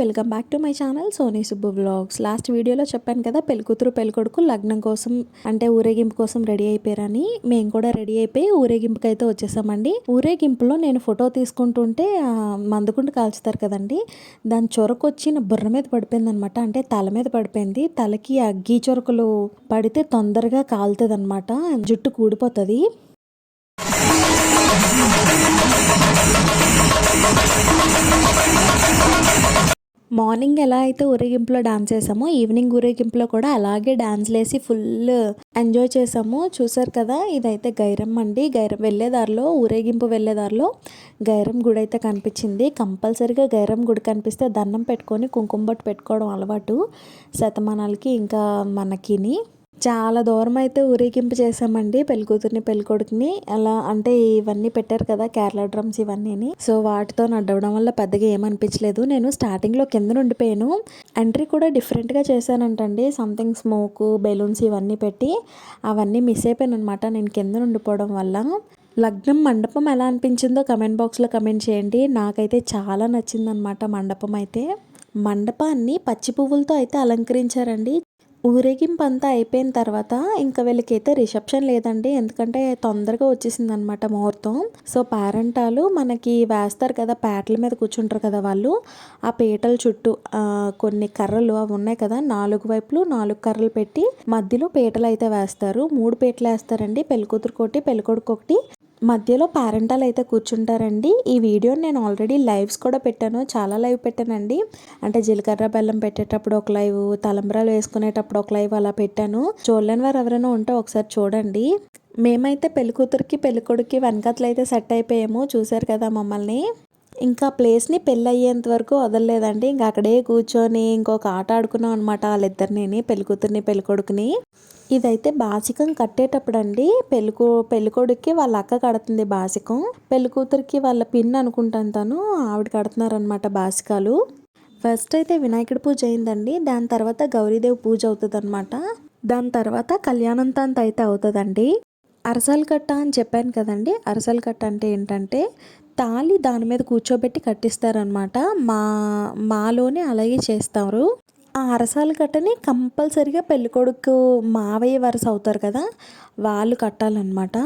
Welcome back to my channel Soni Subbu blogs last వీడియోలో చెప్పాను కదా పెళ్ళికూతురు పెళ్ళికొడుకు లగ్నం కోసం అంటే ఊరేగింపు కోసం రెడీ అయిపోయారని. మేము కూడా రెడీ అయిపోయి ఊరేగింపుకి అయితే వచ్చేసామండి. ఊరేగింపులో నేను ఫోటో తీసుకుంటుంటే మందుకుంటూ కాల్చుతారు కదండి. దాని చొరకు నా బుర్ర మీద పడిపోయింది అనమాట అంటే తల మీద పడిపోయింది. తలకి అగ్గి చొరకులు పడితే తొందరగా కాలుతుంది అనమాట జుట్టు కూడిపోతుంది. మార్నింగ్ ఎలా అయితే ఊరేగింపులో డాన్స్ చేసామో ఈవినింగ్ ఊరేగింపులో కూడా అలాగే డాన్స్ వేసి ఫుల్ ఎంజాయ్ చేసాము. చూసారు కదా ఇదైతే గైరం అండి. గైరం వెళ్ళేదారిలో ఊరేగింపు వెళ్ళేదారిలో గైరం గుడి అయితే కనిపించింది. కంపల్సరీగా గైరం గుడి కనిపిస్తే దండం పెట్టుకొని కుంకుమ బొట్టు పెట్టుకోవడం అలవాటు. శతమానాలకి ఇంకా మనకిని. చాలా దూరం అయితే ఊరేగింపు చేసామండి పెళ్ళికూతురిని పెళ్ళికొడుకుని. అలా అంటే ఇవన్నీ పెట్టారు కదా కేరళ డ్రమ్స్ ఇవన్నీ సో వాటితో నడవడం వల్ల పెద్దగా ఏమనిపించలేదు. నేను స్టార్టింగ్లో కింద ఉండిపోయాను ఎంట్రీ కూడా డిఫరెంట్గా చేశానంటండి. సంథింగ్ స్మోక్ బెలూన్స్ ఇవన్నీ పెట్టి అవన్నీ మిస్ అయిపోయాను అనమాట నేను కింద ఉండిపోవడం వల్ల. లగ్నం మండపం ఎలా అనిపించిందో కమెంట్ బాక్స్లో కమెంట్ చేయండి. నాకైతే చాలా నచ్చిందనమాట మండపం అయితే. మండపాన్ని పచ్చి పువ్వులతో అయితే అలంకరించారండి. ఊరేగింపు అంతా అయిపోయిన తర్వాత ఇంకా వీళ్ళకైతే రిసెప్షన్ లేదండి. ఎందుకంటే తొందరగా వచ్చేసింది అనమాట ముహూర్తం. సో పేరెంటాలు మనకి వేస్తారు కదా పేటల మీద కూర్చుంటారు కదా వాళ్ళు. ఆ పీటల చుట్టూ కొన్ని కర్రలు అవి ఉన్నాయి కదా నాలుగు వైపులు నాలుగు కర్రలు పెట్టి మధ్యలో పీటలు అయితే వేస్తారు. మూడు పీటలు వేస్తారండి. పెళ్ళికూతురు ఒకటి పెళ్ళికొడుకు ఒకటి. మధ్యలో పేరెంటల్ అయితే కూర్చుంటారండి. ఈ వీడియో నేను ఆల్రెడీ లైవ్స్ కూడా పెట్టాను. చాలా లైవ్ పెట్టానండి. అంటే జీలకర్ర బెల్లం పెట్టేటప్పుడు ఒక లైవ్ తలంబ్రాలు వేసుకునేటప్పుడు ఒక లైవ్ అలా పెట్టాను. చూడలేని వారు ఎవరైనా ఉంటే ఒకసారి చూడండి. మేమైతే పెళ్ళికూతురికి పెళ్ళికొడుకి వెనకతలు సెట్ అయిపోయాము. చూశారు కదా మమ్మల్ని. ఇంకా ప్లేస్ని పెళ్ళయ్యేంత వరకు వదలలేదండి. ఇంకా అక్కడే కూర్చొని ఇంకొక ఆట ఆడుకున్నాం అనమాట వాళ్ళిద్దరిని పెళ్ళికూతురిని పెళ్ళికొడుకుని. ఇదైతే బాసికం కట్టేటప్పుడు అండి పెళ్ళికో పెళ్ళికొడుక్కి వాళ్ళ అక్క కడుతుంది బాసికం. పెళ్ళికూతురికి వాళ్ళ పిన్ అనుకుంటాను తను ఆవిడ కడుతున్నారనమాట బాసికాలు. ఫస్ట్ అయితే వినాయకుడి పూజ అయిందండి. దాని తర్వాత గౌరీదేవి పూజ అవుతుంది అనమాట దాని తర్వాత కళ్యాణంతంత అయితే అవుతుందండి. అరసాల కట్ట అని చెప్పాను కదండి. అరసాల కట్ట అంటే ఏంటంటే తాళి దాని మీద కూర్చోబెట్టి కట్టిస్తారనమాట మా మాలోనే అలాగే చేస్తారు. ఆ అరసాలు కట్టని కంపల్సరిగా పెళ్ళికొడుకు మావయ్య వరుస అవుతారు కదా వాళ్ళు కట్టాలన్నమాట.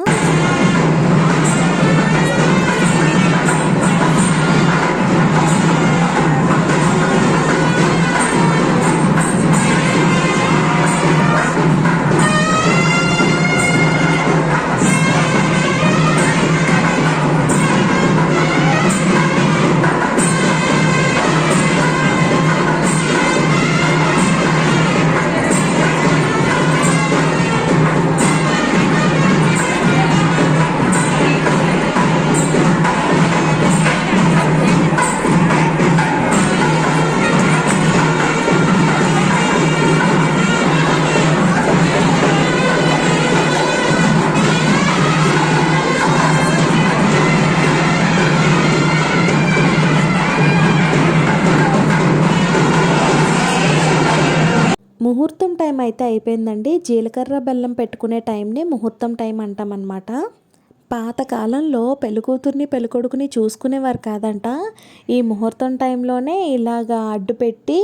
టైం అయితే అయిపోయిందండి. జీలకర్ర బెల్లం పెట్టుకునే టైంని ముహూర్తం టైం అంటామన్నమాట. పాతకాలంలో పెళ్ళికూతుర్ని పెళ్ళికొడుకుని చూసుకునేవారు కాదంట. ఈ ముహూర్తం టైంలోనే ఇలాగా అడ్డు పెట్టి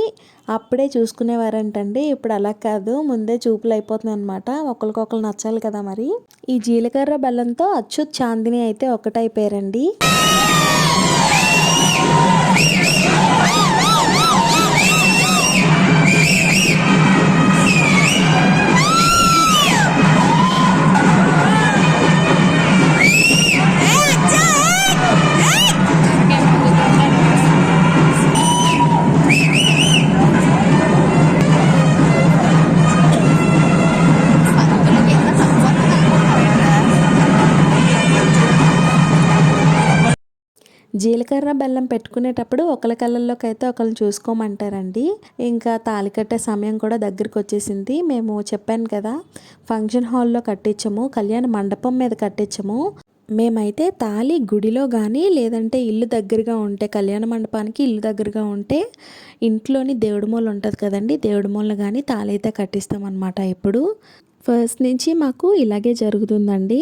అప్పుడే చూసుకునేవారంటండి. ఇప్పుడు అలా కాదు. ముందే చూపులు అయిపోతుంది అనమాట ఒకరికొకరు నచ్చాలి కదా మరి. ఈ జీలకర్ర బెల్లంతో అచ్యుత్ చాందిని అయితే ఒకటైపోయారండి. జీలకర్ర బెల్లం పెట్టుకునేటప్పుడు ఒకరి కళ్ళల్లోకి అయితే ఒకరిని చూసుకోమంటారండి. ఇంకా తాళి కట్టే సమయం కూడా దగ్గరికి వచ్చేసింది మేము చెప్పాను కదా ఫంక్షన్ హాల్లో కట్టించము కళ్యాణ మండపం మీద కట్టించము. మేమైతే తాళి గుడిలో కానీ లేదంటే ఇల్లు దగ్గరగా ఉంటే కళ్యాణ మండపానికి ఇల్లు దగ్గరగా ఉంటే ఇంట్లోని దేవుడి మూల ఉంటుంది కదండి దేవుడి మూల కానీ తాళి అయితే కట్టిస్తామన్నమాట ఇప్పుడు ఫస్ట్ నుంచి మాకు ఇలాగే జరుగుతుందండి.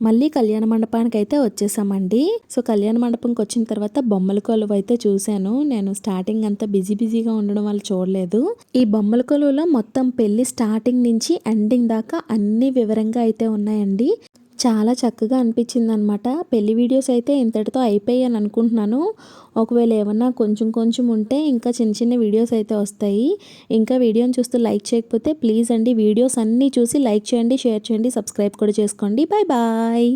మళ్ళీ కళ్యాణ మండపానికి అయితే వచ్చేసామండి. సో కళ్యాణ మండపంకి వచ్చిన తర్వాత బొమ్మల కొలువు అయితే చూశాను. నేను స్టార్టింగ్ అంతా బిజీ బిజీగా ఉండడం వల్ల చూడలేదు. ఈ బొమ్మల కొలువులో మొత్తం పెళ్ళి స్టార్టింగ్ నుంచి ఎండింగ్ దాకా అన్ని వివరంగా అయితే ఉన్నాయండి. చాలా చక్కగా అనిపించింది అనమాట పెళ్ళి వీడియోస్ అయితే ఇంతటితో అయిపోయాయి అనుకుంటున్నాను. ఒకవేళ ఏమన్నా కొంచెం కొంచెం ఉంటే ఇంకా చిన్న చిన్న వీడియోస్ అయితే వస్తాయి. ఇంకా వీడియోని చూస్తూ లైక్ చేయకపోతే ప్లీజ్ అండి వీడియోస్ అన్నీ చూసి లైక్ చేయండి షేర్ చేయండి సబ్స్క్రైబ్ కూడా చేసుకోండి. Bye bye.